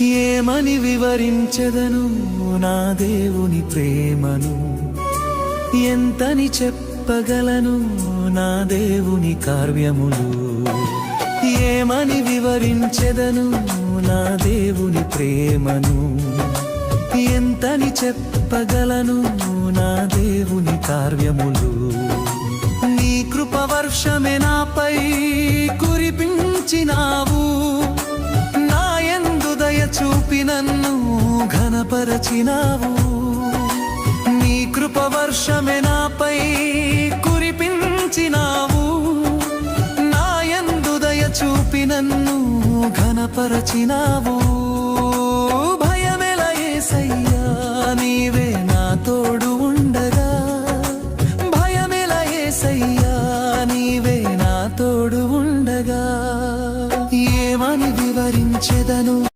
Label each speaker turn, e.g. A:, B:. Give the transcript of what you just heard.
A: ఏమని వివరించెదను నా దేవుని ప్రేమను? ఎంతని చెప్పగలను నా దేవుని కార్యములు? ఏమని వివరించెదను నా దేవుని ప్రేమను? ఎంతని చెప్పగలను నా దేవుని కార్యములు? నీ కృప వర్షమే నాపై కురిపించినావు? నన్ను ఘనపరచినావు. నీ కృప వర్షమే నాపై కురిపించినావు. నాయందు దయ చూపి నన్ను ఘనపరచినావు. భయమెల తోడు ఉండగా. తోడు ఉండగా. ఏమని వివరించెదను?